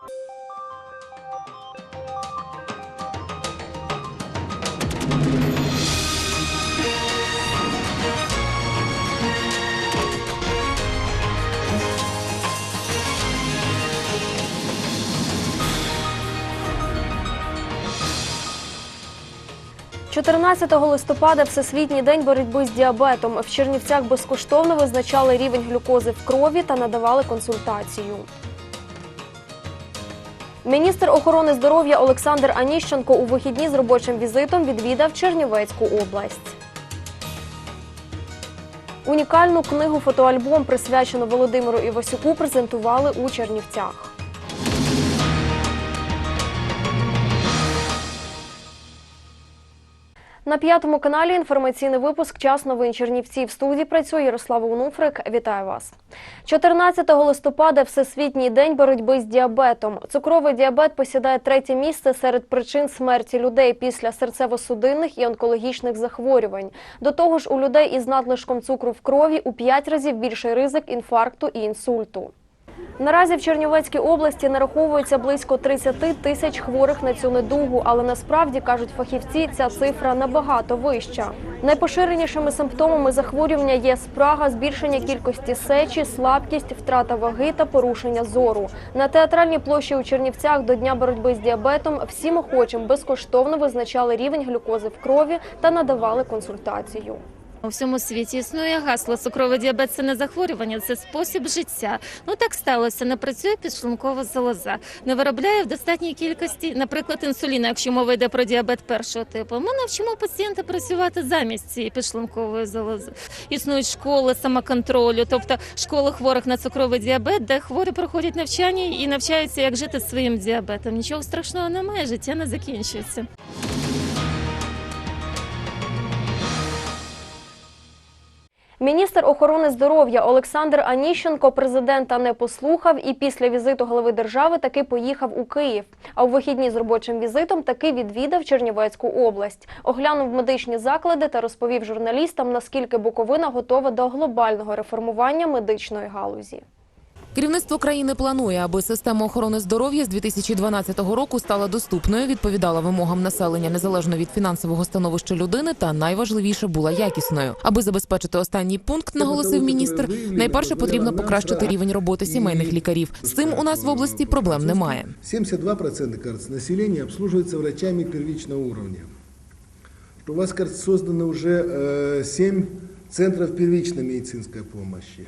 – 14 листопада Всесвітній день боротьби з діабетом. В Чернівцях безкоштовно визначали рівень глюкози в крові та надавали консультацію. Міністр охорони здоров'я Олександр Аніщенко у вихідні з робочим візитом відвідав Чернівецьку область. Унікальну книгу фотоальбом, присвячену Володимиру Івасюку, презентували у Чернівцях. На п'ятому каналі інформаційний випуск Час новин Чернівці. В студії працює Ярослава Унуфрик. Вітаю вас. 14 листопада Всесвітній день боротьби з діабетом. Цукровий діабет посідає третє місце серед причин смерті людей після серцево-судинних і онкологічних захворювань. До того ж, у людей із надлишком цукру в крові у 5 разів більший ризик інфаркту і інсульту. Наразі в Чернівецькій області нараховується близько 30 тисяч хворих на цю недугу, але насправді кажуть фахівці, ця цифра набагато вища. Найпоширенішими симптомами захворювання є спрага, збільшення кількості сечі, слабкість, втрата ваги та порушення зору. На театральній площі у Чернівцях до дня боротьби з діабетом всім охочим безкоштовно визначали рівень глюкози в крові та надавали консультацію. У всьому світі існує гасло цукровий діабет це не захворювання, це спосіб життя. Ну так сталося. Не працює підшлункова залоза, не виробляє в достатній кількості, наприклад, інсуліна, якщо мова йде про діабет першого типу. Ми навчимо пацієнта працювати замість цієї підшлункової залози. Існують школи самоконтролю, тобто школи хворих на цукровий діабет, де хворі проходять навчання і навчаються, як жити своїм діабетом. Нічого страшного немає, життя не закінчується. Міністр охорони здоров'я Олександр Аніщенко президента не послухав і після візиту голови держави таки поїхав у Київ. А у вихідні з робочим візитом таки відвідав Чернівецьку область, оглянув медичні заклади та розповів журналістам, наскільки Буковина готова до глобального реформування медичної галузі. Керівництво країни планує, аби система охорони здоров'я з 2012 року стала доступною, відповідала вимогам населення незалежно від фінансового становища людини, та найважливіше була якісною. Аби забезпечити останній пункт, наголосив міністр. Найперше потрібно покращити рівень роботи сімейних лікарів. З цим у нас в області проблем немає. 72% кажется, населения обслуживается врачами первичного уровня. У вас, кажется, создано уже э, 7 центров первичной медицинской помощи.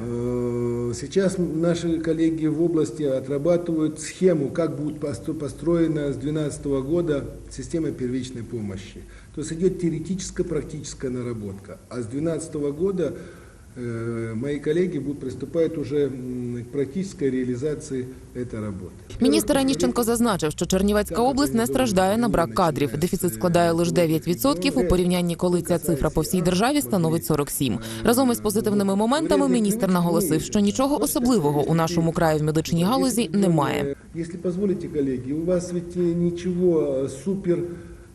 Э, Сейчас наши коллеги в области отрабатывают схему, как будет постро- построена с 2012 года система первичной помощи. То есть идет теоретическая, практическая наработка. А с 2012 года мои коллеги будут приступать уже м, к практической реализации этой работы. Міністр Аніщенко зазначив, що Чернівецька область не страждає на брак кадрів. Дефіцит складає лише 9% у порівнянні, коли ця цифра по всій державі становить 47%. Разом із позитивними моментами міністр наголосив, що нічого особливого у нашому краї в медичній галузі немає. Э, Если позволите, коллеги, у вас ведь э, ничего э, супер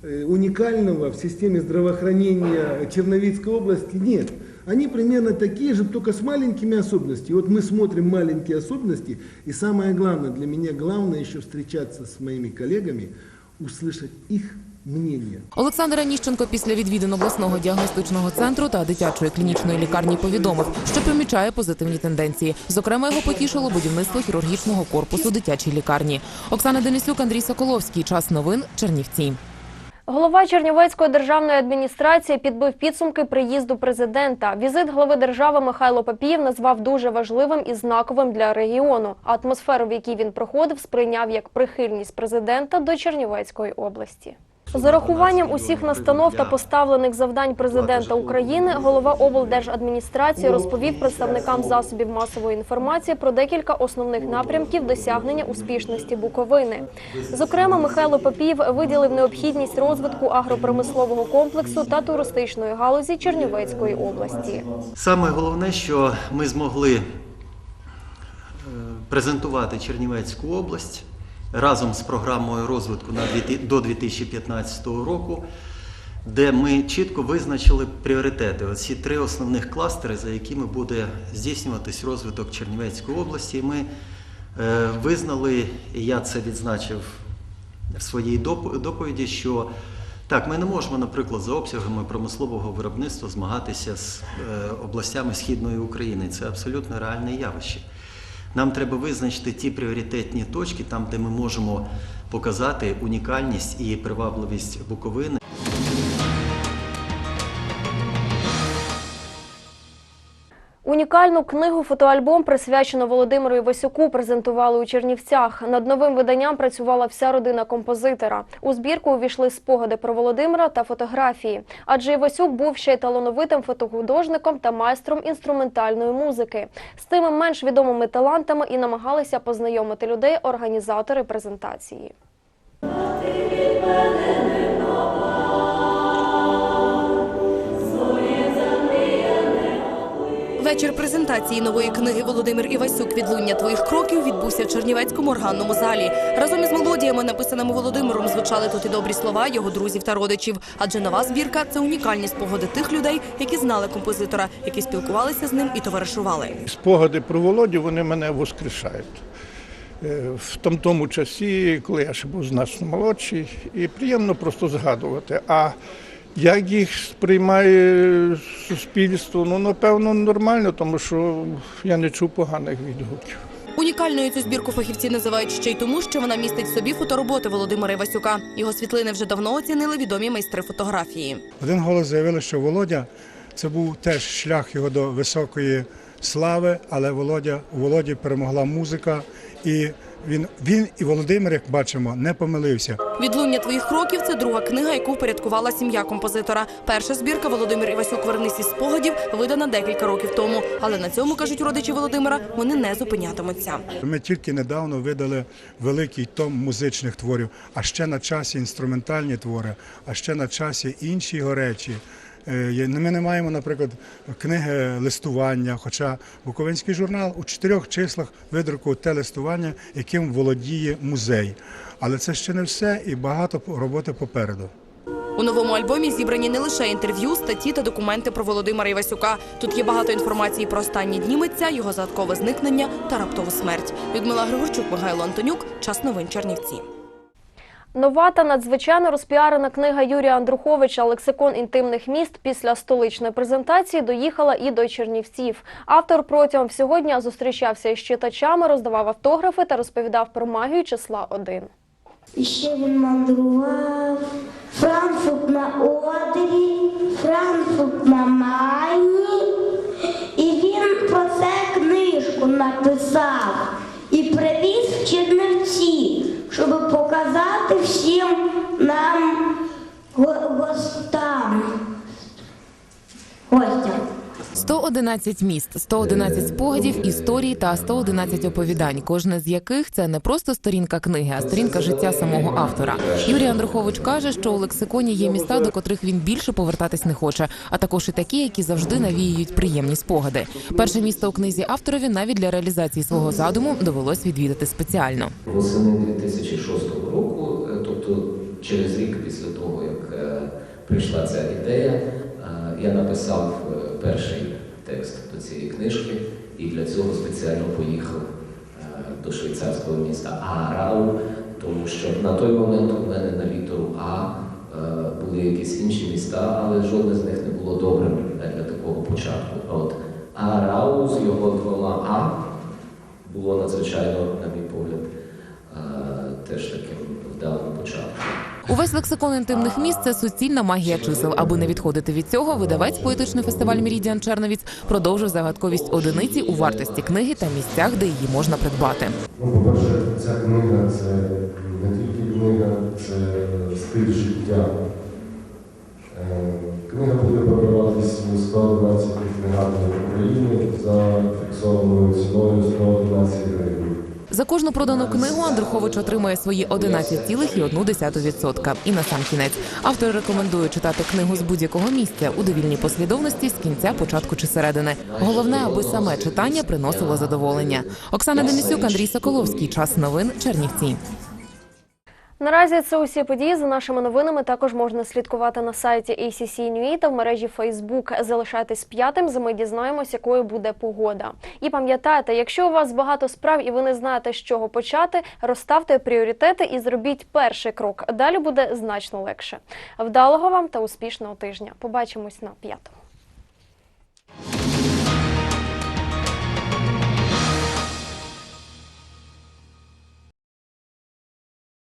э, уникального в системе здравоохранения Черновицкой области нет. Они примерно такие же, только с маленькими особенностями. Вот мы смотрим маленькие особенности, и самое главное, для меня главное еще встречаться с моими коллегами, услышать их мнение. Олександр Аніщенко після відвідин обласного діагностичного центру та дитячої клінічної лікарні повідомив, що помічає позитивні тенденції. Зокрема, його потішило будівництво хірургічного корпусу дитячої лікарні. Оксана Денисюк, Андрій Соколовський. Час новин. Чернівці. Голова Чернівецької державної адміністрації підбив підсумки приїзду президента. Візит глави держави Михайло Папієв назвав дуже важливим і знаковим для регіону. Атмосферу, в якій він проходив, сприйняв як прихильність президента до Чернівецької області. З урахуванням усіх настанов та поставлених завдань президента України, голова облдержадміністрації розповів представникам засобів масової інформації про декілька основних напрямків досягнення успішності Буковини. Зокрема, Михайло Папієв виділив необхідність розвитку агропромислового комплексу та туристичної галузі Чернівецької області. Саме головне, що ми змогли е, презентувати Чернівецьку область разом з програмою розвитку до 2015 року, де ми чітко визначили пріоритети. Оці три основних кластери, за якими буде здійснюватись розвиток Чернівецької області. Ми Е, Визнали, і я це відзначив в своїй доповіді, що так, ми не можемо, наприклад, за обсягами промислового виробництва змагатися з е, областями Східної України. Це абсолютно реальне явище. Нам треба визначити ті пріоритетні точки, там, де ми можемо показати унікальність і привабливість Буковини. Унікальну книгу фотоальбом присвячено Володимиру Івасюку презентували у Чернівцях. Над новим виданням працювала вся родина композитора. У збірку увійшли спогади про Володимира та фотографії. Адже Івасюк був ще й талановитим фотохудожником та майстром інструментальної музики. З тими менш відомими талантами і намагалися познайомити людей організатори презентації. Вечір презентації нової книги Володимир Івасюк «Відлуння твоїх кроків відбувся в Чернівецькому органному залі. Разом із мелодіями, написаними Володимиром, звучали тут і добрі слова його друзів та родичів. Адже нова збірка це унікальні спогади тих людей, які знали композитора, які спілкувалися з ним і товаришували. Спогади про Володю вони мене воскрешають. Е, В тому, часі, коли я ще був значно молодший, і приємно просто згадувати. А як їх сприймає суспільство? Ну, напевно, нормально, тому що я не чув поганих відгуків. Унікальною цю збірку фахівці називають ще й тому, що вона містить в собі фотороботи Володимира Івасюка. Його світлини вже давно оцінили відомі майстри фотографії. Один голос заявили, що Володя це був теж шлях його до високої слави, але Володя у Володі перемогла музика, і він, він і Володимир, як бачимо, не помилився. Відлуння твоїх кроків це друга книга, яку впорядкувала сім'я композитора. Перша збірка Володимир Івасюк Вернись із спогадів видана декілька років тому. Але на цьому кажуть родичі Володимира, вони не зупинятимуться. Ми тільки недавно видали великий том музичних творів, а ще на часі інструментальні твори, а ще на часі інші його речі. Е, Ми не маємо, наприклад, книги листування, хоча Буковинський журнал у чотирьох числах видрукував те листування, яким володіє музей. Але це ще не все і багато роботи попереду. У новому альбомі зібрані не лише інтерв'ю, статті та документи про Володимира Івасюка. Тут є багато інформації про останні дні митця, його загадкове зникнення та раптову смерть. Людмила Григорчук, Михайло Антонюк. Час новин Чернівці. Нова та надзвичайно розпіарена книга Юрія Андруховича Лексикон інтимних міст після столичної презентації доїхала і до Чернівців. Автор протягом всього дня зустрічався із читачами, роздавав автографи та розповідав про магію числа один. І ще він мандрував Франкфурт на Одрі, Франкфурт на Майні. І він про це книжку написав і привіз в Чернівці, щоб показати всім нам го- гостам. Гостям. 111 міст, 111 спогадів, історій та 111 оповідань, кожне з яких це не просто сторінка книги, а сторінка життя самого автора. Юрій Андрухович каже, що у лексиконі є міста, до котрих він більше повертатись не хоче, а також і такі, які завжди навіюють приємні спогади. Перше місто у книзі авторові навіть для реалізації свого задуму довелось відвідати спеціально. Восени 2006 року, е, тобто через рік після того, як е, прийшла ця ідея, е, я написав е, перший текст до цієї книжки і для цього спеціально поїхав е, до швейцарського міста Аарау, тому що на той момент у мене на літеру А були якісь інші міста, але жодне з них не було добрим для такого початку. А От Аарау з його двома А було надзвичайно, на мій погляд, Увесь лексикон інтимних міст це суцільна магія чисел. Аби не відходити від цього, видавець поетичний фестиваль Мірідіан Черновіць продовжив загадковість одиниці у вартості книги та місцях, де її можна придбати. Ну, по-перше, ця книга це не тільки книга, це стиль життя. Е, Книга буде продаватись в 111 книгарнях України за фіксованою ціною 111 гривень. За кожну продану книгу Андрухович отримує свої 11,1%. І на сам кінець автор рекомендує читати книгу з будь-якого місця у довільній послідовності з кінця, початку чи середини. Головне, аби саме читання приносило задоволення. Оксана Денисюк, Андрій Соколовський. Час новин Чернівці. Наразі це усі події. За нашими новинами також можна слідкувати на сайті ACC.NUA та в мережі Facebook. Залишайтесь п'ятим, за ми дізнаємось, якою буде погода. І пам'ятайте, якщо у вас багато справ і ви не знаєте, з чого почати, розставте пріоритети і зробіть перший крок. Далі буде значно легше. Вдалого вам та успішного тижня. Побачимось на п'ятому.